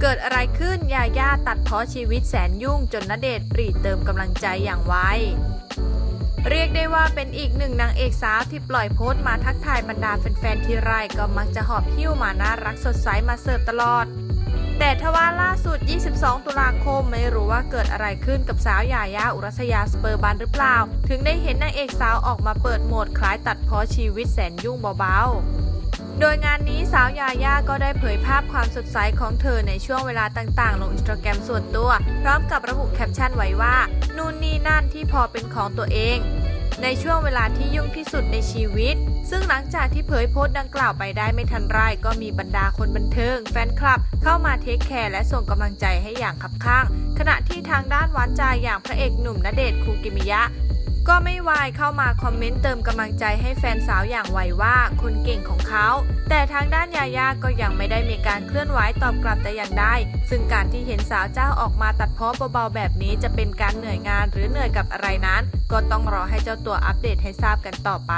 เกิดอะไรขึ้นยาย่าตัดเพาะชีวิตแสนยุ่งจนณเดชน์ปรีเติมกำลังใจอย่างไวเรียกได้ว่าเป็นอีกหนึ่งนางเอกสาวที่ปล่อยโพสต์มาทักทายบรรดาแฟนๆที่ไรก็มักจะหอบหิ้วมาน่ารักสดใสมาเสิร์ฟตลอด แต่ทว่าล่าสุด 22 ตุลาคมไม่รู้ว่าเกิดอะไรขึ้นกับสาวยายาอุรัสยาสเปอร์บันหรือเปล่า ถึงได้เห็นนางเอกสาวออกมาเปิดโหมดคล้ายตัดเพาะชีวิตแสนยุ่งเบาๆ โดยงานนี้สาวยาย่าก็ได้เผยภาพความสดใสของเธอในช่วงเวลาต่างๆ ลงอินสตาแกรมส่วนตัว พร้อมกับระบุแคปชั่นไว้ว่า นู่นนี่นั่นที่พอเป็นของตัวเอง ในช่วงเวลาที่ยุ่งที่สุดในชีวิต ซึ่งหลังจากที่เผยโพสต์ดังกล่าวไปได้ไม่ทันไรก็มีบรรดาคนบันเทิง แฟนคลับ เข้ามาเทคแคร์และส่งกำลังใจให้อย่างคับข้าง ขณะที่ทางด้านหวานใจอย่างพระเอกหนุ่มณเดชน์คูกิมิยะ ก็ไม่วายเข้ามาคอมเมนต์เติมกำลังใจให้แฟนสาวอย่างไวว่าคนเก่งของเขา แต่ทางด้านยาย่าก็ยังไม่ได้มีการเคลื่อนไหวตอบกลับแต่อย่างใดซึ่งการที่เห็นสาวเจ้าออกมาตัดพ้อเบาๆแบบนี้จะเป็นการเหนื่อยงานหรือเหนื่อยกับอะไรนั้น ก็ต้องรอให้เจ้าตัวอัปเดตให้ทราบกันต่อไป